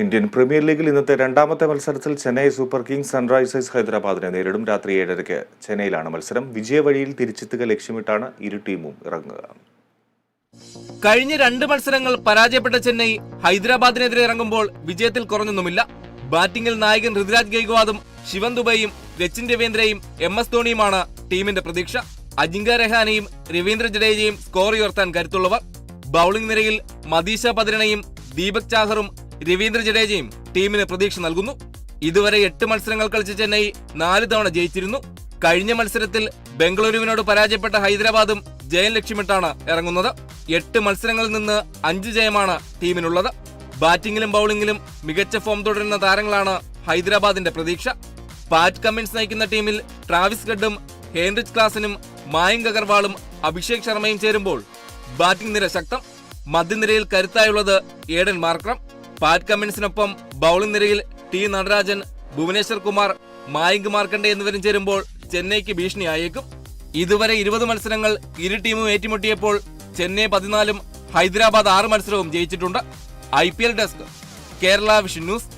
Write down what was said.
Indian premier ലീഗിൽ ഇന്നത്തെ രണ്ടാമത്തെ മത്സരത്തിൽ ചെന്നൈ സൂപ്പർ കിങ്സ് സൺറൈസേഴ്സ് ഹൈദരാബാദിനെ നേരിടും രാത്രി ഏഴരയ്ക്ക്. ചെന്നൈയിലാണ് മത്സരം. വിജയവഴിയിൽ തിരിച്ചെത്തുക ലക്ഷ്യമിട്ടാണ് ഇരു ടീമും ഇറങ്ങുക. കഴിഞ്ഞ രണ്ട് മത്സരങ്ങൾ പരാജയപ്പെട്ട ചെന്നൈ ഹൈദരാബാദിനെതിരെ ഇറങ്ങുമ്പോൾ വിജയത്തിൽ കുറഞ്ഞൊന്നുമില്ല. ബാറ്റിംഗിൽ നായകൻ ഋതുരാജ് ഗെയ്ക്വാദും ശിവൻ ദുബൈയും രച്ചിൻ രവീന്ദ്രയും എം എസ് ധോണിയുമാണ് ടീമിന്റെ പ്രതീക്ഷ. അജിങ്ക രഹാനെയും രവീന്ദ്ര ജഡേജയും സ്കോർ ഉയർത്താൻ കരുത്തുള്ളവർ. ബൌളിംഗ് നിരയിൽ മദീഷ പതിരണയും ദീപക് ചാഹറും രവീന്ദ്ര ജഡേജയും ടീമിന് പ്രതീക്ഷ നൽകുന്നു. ഇതുവരെ എട്ട് മത്സരങ്ങൾ കളിച്ച ചെന്നൈ നാല് തവണ ജയിച്ചിരുന്നു. കഴിഞ്ഞ മത്സരത്തിൽ ബംഗളൂരുവിനോട് പരാജയപ്പെട്ട ഹൈദരാബാദും ജയം ലക്ഷ്യമിട്ടാണ് ഇറങ്ങുന്നത്. എട്ട് മത്സരങ്ങളിൽ നിന്ന് അഞ്ച് ജയമാണ് ടീമിനുള്ളത്. ബാറ്റിംഗിലും ബൌളിംഗിലും മികച്ച ഫോം തുടരുന്ന താരങ്ങളാണ് ഹൈദരാബാദിന്റെ പ്രതീക്ഷ. പാറ്റ് കമ്മിൻസ് നയിക്കുന്ന ടീമിൽ ട്രാവിസ് ഗഡും ഹേൻറിച്ച് ക്ലാസിനും മായങ്ക് അഗർവാളും അഭിഷേക് ശർമ്മയും ചേരുമ്പോൾ ബാറ്റിംഗ് നിര ശക്തം. മധ്യനിരയിൽ കരുത്തായുള്ളത് ഏഡൻ മാർക്രം. പാറ്റ് കമ്മിൻസിനൊപ്പം ബൌളിംഗ് നിരയിൽ ടി നടരാജൻ ഭുവനേശ്വർ കുമാർ മായങ്ക് മാർക്കണ്ടെ എന്നിവരും ചേരുമ്പോൾ ചെന്നൈക്ക് ഭീഷണിയായേക്കും. ഇതുവരെ ഇരുപത് മത്സരങ്ങൾ ഇരു ടീമും ഏറ്റുമുട്ടിയപ്പോൾ ചെന്നൈ പതിനാലും ഹൈദരാബാദ് ആറ് മത്സരവും ജയിച്ചിട്ടുണ്ട്. I desk Kerala vision news.